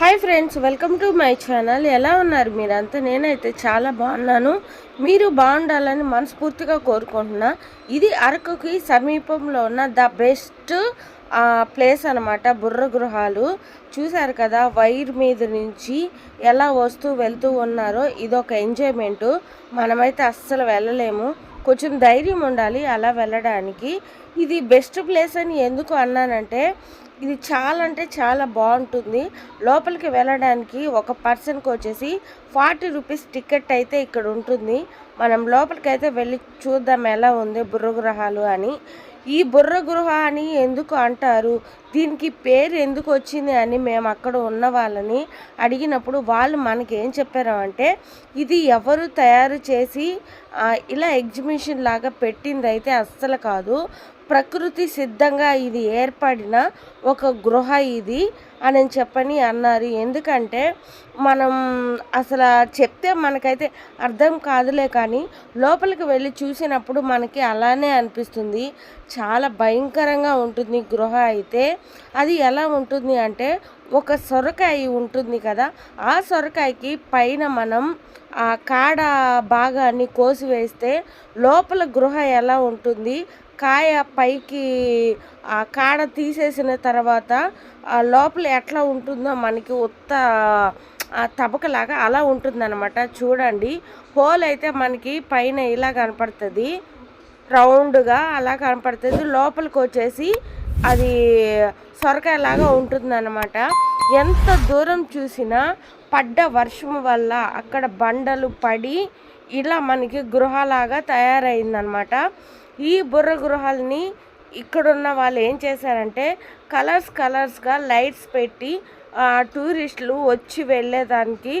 Hi friends welcome to my channel ఎలా ఉన్నారు మీరంతా? నేనైతే చాలా బాగున్నాను. మీరు బాగుండాలని మనస్ఫూర్తిగా కోరుకుంటున్నా. ఇది అరకుకి సమీపంలో ఉన్న ద బెస్ట్ ప్లేస్ అనమాట బుర్ర గృహాలు. చూశారు కదా వైర్ మీద నుంచి ఎలా వస్తూ వెళ్తూ ఉన్నారో ఇదొక ఎంజాయ్మెంటు. మనమైతే అస్సలు వెళ్ళలేము. కొంచెం ధైర్యం ఉండాలి అలా వెళ్ళడానికి. ఇది బెస్ట్ ప్లేస్ అని ఎందుకు అన్నానంటే ఇది చాలా అంటే చాలా బాగుంటుంది. లోపలికి వెళ్ళడానికి ఒక పర్సన్కి వచ్చేసి ఫార్టీ రూపీస్ టికెట్ అయితే ఇక్కడ ఉంటుంది. మనం లోపలికి అయితే వెళ్ళి చూద్దాం ఎలా ఉంది బుర్రగృహాలు అని. ఈ బుర్ర గృహ అని ఎందుకు అంటారు? దీనికి పేరు ఎందుకు వచ్చింది అని మేము అక్కడ ఉన్న వాళ్ళని అడిగినప్పుడు వాళ్ళు మనకి ఏం చెప్పారు అంటే ఇది ఎవరు తయారు చేసి ఇలా ఎగ్జిబిషన్ లాగా పెట్టింది అయితే అస్సలు కాదు. ప్రకృతి సిద్ధంగా ఇది ఏర్పడిన ఒక గృహ ఇది అని చెప్పని అన్నారు. ఎందుకంటే మనం అసలు చెప్తే మనకైతే అర్థం కాదులే కానీ లోపలికి వెళ్ళి చూసినప్పుడు మనకి అలానే అనిపిస్తుంది. చాలా భయంకరంగా ఉంటుంది గృహ అయితే. అది ఎలా ఉంటుంది అంటే ఒక సొరకాయ ఉంటుంది కదా ఆ సొరకాయకి పైన మనం ఆ కాడ భాగాన్ని కోసివేస్తే లోపల గృహ ఎలా ఉంటుంది కాయ పైకి ఆ కాడ తీసేసిన తర్వాత ఆ లోపల ఎట్లా ఉంటుందో మనకి ఉత్త తబకలాగా అలా ఉంటుందన్నమాట. చూడండి హోల్ అయితే మనకి పైన ఇలా కనపడుతుంది రౌండ్గా అలా కనపడుతుంది లోపలికి వచ్చేసి అది సొరకాయలాగా ఉంటుందన్నమాట. ఎంత దూరం చూసినా పడ్డ వర్షం వల్ల అక్కడ బండలు పడి ఇలా మనకి గృహలాగా తయారైందనమాట ఈ బుర్ర గృహాలని ఇక్కడున్న వాళ్ళు ఏం చేశారంటే కలర్స్ కలర్స్గా లైట్స్ పెట్టి టూరిస్టులు వచ్చి వెళ్ళేదానికి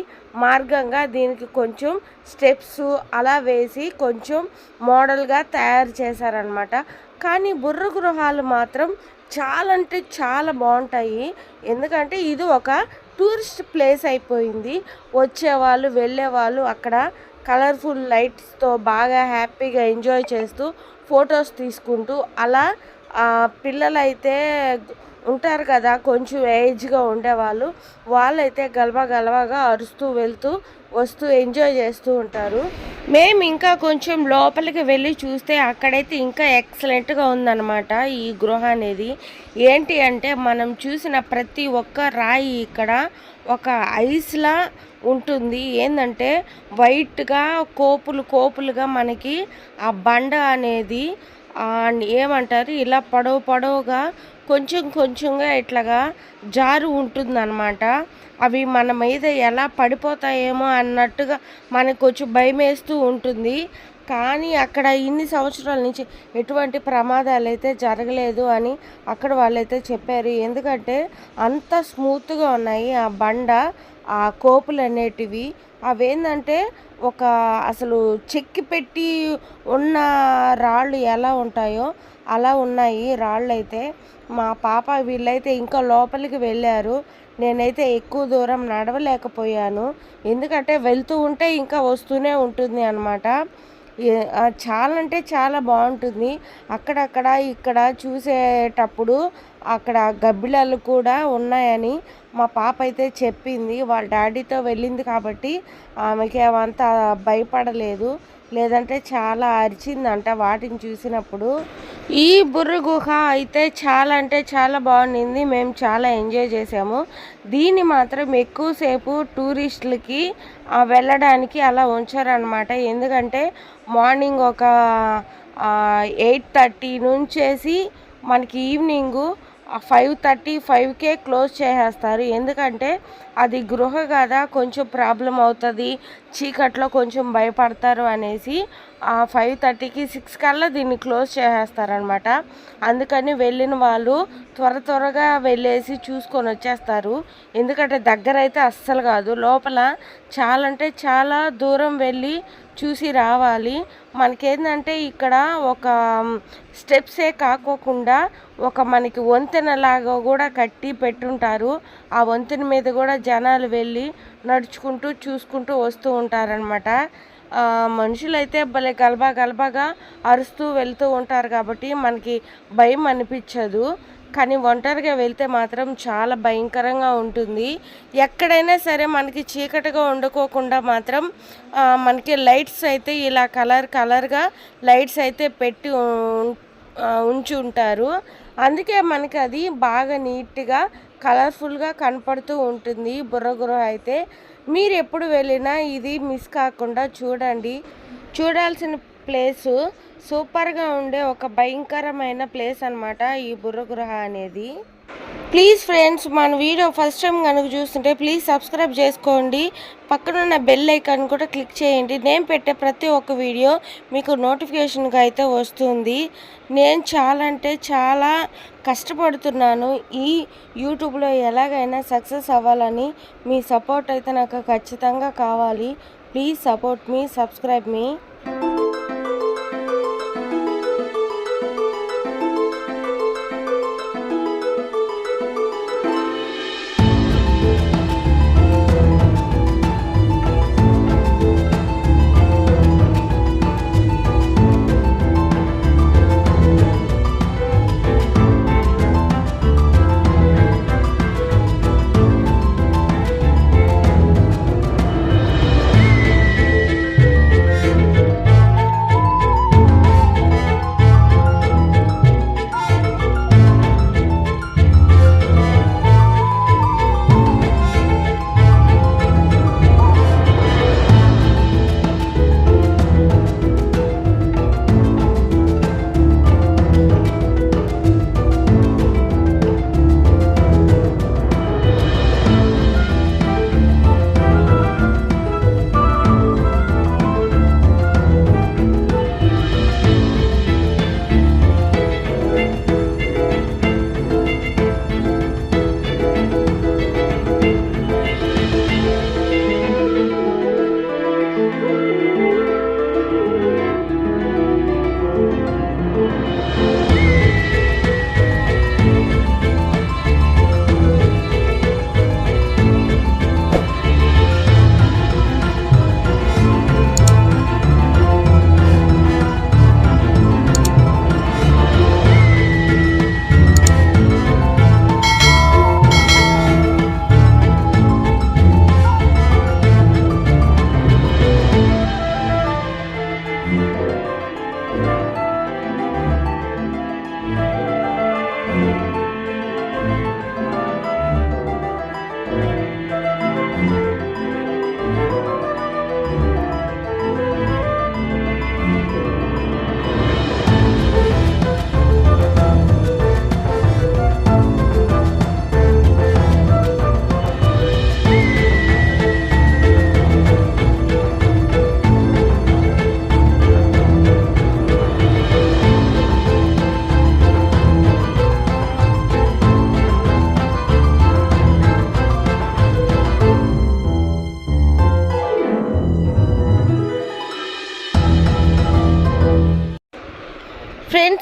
మార్గంగా దీనికి కొంచెం స్టెప్స్ అలా వేసి కొంచెం మోడల్గా తయారు చేశారనమాట కానీ బుర్ర గృహాలు మాత్రం చాలా అంటే చాలా బాగుంటాయి. ఎందుకంటే ఇది ఒక టూరిస్ట్ ప్లేస్ అయిపోయింది. వచ్చేవాళ్ళు వెళ్ళేవాళ్ళు అక్కడ కలర్ఫుల్ లైట్స్తో బాగా హ్యాపీగా ఎంజాయ్ చేస్తూ ఫొటోస్ తీసుకుంటూ అలా పిల్లలైతే ఉంటారు కదా కొంచెం ఏజ్గా ఉండేవాళ్ళు. వాళ్ళైతే గలవా గలవాగా అరుస్తూ వెళ్తూ వస్తూ ఎంజాయ్ చేస్తూ ఉంటారు. మేము ఇంకా కొంచెం లోపలికి వెళ్ళి చూస్తే అక్కడైతే ఇంకా ఎక్సలెంట్గా ఉందన్నమాట ఈ గృహ అనేది. ఏంటి అంటే మనం చూసిన ప్రతి ఒక్క రాయి ఇక్కడ ఒక ఐస్లా ఉంటుంది. ఏంటంటే వైట్గా కోపులు కోపులుగా మనకి ఆ బండ అనేది ఏమంటారు ఇలా పొడవు పొడవుగా కొంచెం కొంచెంగా ఇట్లాగా జారు ఉంటుందన్నమాట. అవి మన మీద ఎలా పడిపోతాయేమో అన్నట్టుగా మనకు కొంచెం భయం వేస్తూ ఉంటుంది. కానీ అక్కడ ఇన్ని సంవత్సరాల నుంచి ఎటువంటి ప్రమాదాలు అయితే జరగలేదు అని అక్కడ వాళ్ళైతే చెప్పారు. ఎందుకంటే అంత స్మూత్గా ఉన్నాయి ఆ బండ ఆ కోపులు అనేటివి. అవేంటంటే ఒక అసలు చెక్కి పెట్టి ఉన్న రాళ్ళు ఎలా ఉంటాయో అలా ఉన్నాయి రాళ్ళు అయితే మా పాప వీళ్ళైతే ఇంకా లోపలికి వెళ్ళారు. నేనైతే ఎక్కువ దూరం నడవలేకపోయాను. ఎందుకంటే వెళ్తూ ఉంటే ఇంకా వస్తూనే ఉంటుంది అనమాట చాలా అంటే చాలా బాగుంటుంది. అక్కడక్కడ ఇక్కడ చూసేటప్పుడు అక్కడ గబ్బిలాలు కూడా ఉన్నాయని మా పాప అయితే చెప్పింది వాళ్ళ డాడీతో వెళ్ళింది కాబట్టి ఆమెకి అవంతా భయపడలేదు. లేదంటే చాలా అరిచిందంట వాటిని చూసినప్పుడు. ఈ బుర్ర గుహ అయితే చాలా అంటే చాలా బాగుండింది మేము చాలా ఎంజాయ్ చేసాము దీన్ని మాత్రం ఎక్కువసేపు టూరిస్టులకి వెళ్ళడానికి అలా ఉంచారనమాట ఎందుకంటే మార్నింగ్ ఒక ఎయిట్ థర్టీ నుంచేసి మనకి ఈవినింగు ఫైవ్ థర్టీ ఫైవ్కే క్లోజ్ చేసేస్తారు. ఎందుకంటే అది గృహ కదా కొంచెం ప్రాబ్లం అవుతుంది చీకట్లో కొంచెం భయపడతారు అనేసి ఆ ఫైవ్ థర్టీకి సిక్స్ కల్లా దీన్ని క్లోజ్ చేసేస్తారనమాట అందుకని వెళ్ళిన వాళ్ళు త్వర త్వరగా వెళ్ళేసి చూసుకొని వచ్చేస్తారు. ఎందుకంటే దగ్గర అయితే అస్సలు కాదు. లోపల చాలా అంటే చాలా దూరం వెళ్ళి చూసి రావాలి. మనకేంటంటే ఇక్కడ ఒక స్టెప్సే కాకోకుండా ఒక మనకి వంతెన లాగా కూడా కట్టి పెట్టుంటారు. ఆ వంతెన మీద కూడా జనాలు వెళ్ళి నడుచుకుంటూ చూసుకుంటూ వస్తూ ఉంటారనమాట మనుషులైతే భలే గలబా గలబాగా అరుస్తూ వెళ్తూ ఉంటారు కాబట్టి మనకి భయం అనిపించదు. కానీ ఒంటరిగా వెళ్తే మాత్రం చాలా భయంకరంగా ఉంటుంది. ఎక్కడైనా సరే మనకి చీకటిగా ఉండుకోకుండా మాత్రం మనకి లైట్స్ అయితే ఇలా కలర్ కలర్గా లైట్స్ అయితే పెట్టి ఉంచి ఉంటారు. అందుకే మనకి అది బాగా నీట్గా కలర్ఫుల్గా కనపడుతూ ఉంటుంది బుర్రగుర్ర అయితే. మీరు ఎప్పుడు వెళ్ళినా ఇది మిస్ కాకుండా చూడండి. చూడాల్సిన ప్లేసు సూపర్గా ఉండే ఒక భయంకరమైన ప్లేస్ అనమాట ఈ బుర్రగృహ అనేది. ప్లీజ్ ఫ్రెండ్స్ మన వీడియో ఫస్ట్ టైం కనుక చూస్తుంటే ప్లీజ్ సబ్స్క్రైబ్ చేసుకోండి. పక్కనున్న బెల్ ఐకాన్ కూడా క్లిక్ చేయండి. నేను పెట్టే ప్రతి ఒక్క వీడియో మీకు నోటిఫికేషన్గా అయితే వస్తుంది. నేను చాలా అంటే చాలా కష్టపడుతున్నాను. ఈ యూట్యూబ్లో ఎలాగైనా సక్సెస్ అవ్వాలని మీ సపోర్ట్ అయితే నాకు ఖచ్చితంగా కావాలి. ప్లీజ్ సపోర్ట్ మీ సబ్స్క్రైబ్ మీ.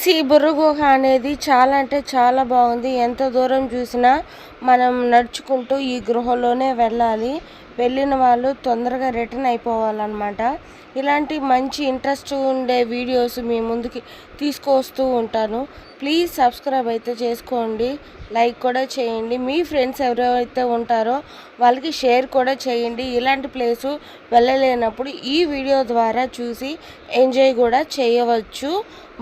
ఫ్రెండ్స్ ఈ బుర్ర గుహ అనేది చాలా అంటే చాలా బాగుంది. ఎంత దూరం చూసినా మనం నడుచుకుంటూ ఈ గృహలోనే వెళ్ళాలి. వెళ్ళిన వాళ్ళు తొందరగా రిటర్న్ అయిపోవాలన్నమాట. ఇలాంటి మంచి ఇంట్రెస్ట్ ఉండే వీడియోస్ మీ ముందుకి తీసుకొస్తూ ఉంటాను. ప్లీజ్ సబ్స్క్రైబ్ అయితే చేసుకోండి. లైక్ కూడా చేయండి. మీ ఫ్రెండ్స్ ఎవరైతే ఉంటారో వాళ్ళకి షేర్ కూడా చేయండి. ఇలాంటి ప్లేసు వెళ్ళలేనప్పుడు ఈ వీడియో ద్వారా చూసి ఎంజాయ్ కూడా చేయవచ్చు.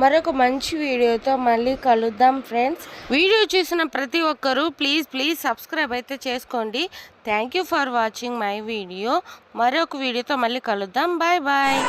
మరొక మంచి వీడియోతో మళ్ళీ కలుద్దాం ఫ్రెండ్స్ వీడియో చూసిన ప్రతి ఒక్కరూ ప్లీజ్ ప్లీజ్ సబ్స్క్రైబ్ అయితే చేసుకోండి. Thank you for watching my video మరొక వీడియోతో మళ్ళీ కలుద్దాం. Bye bye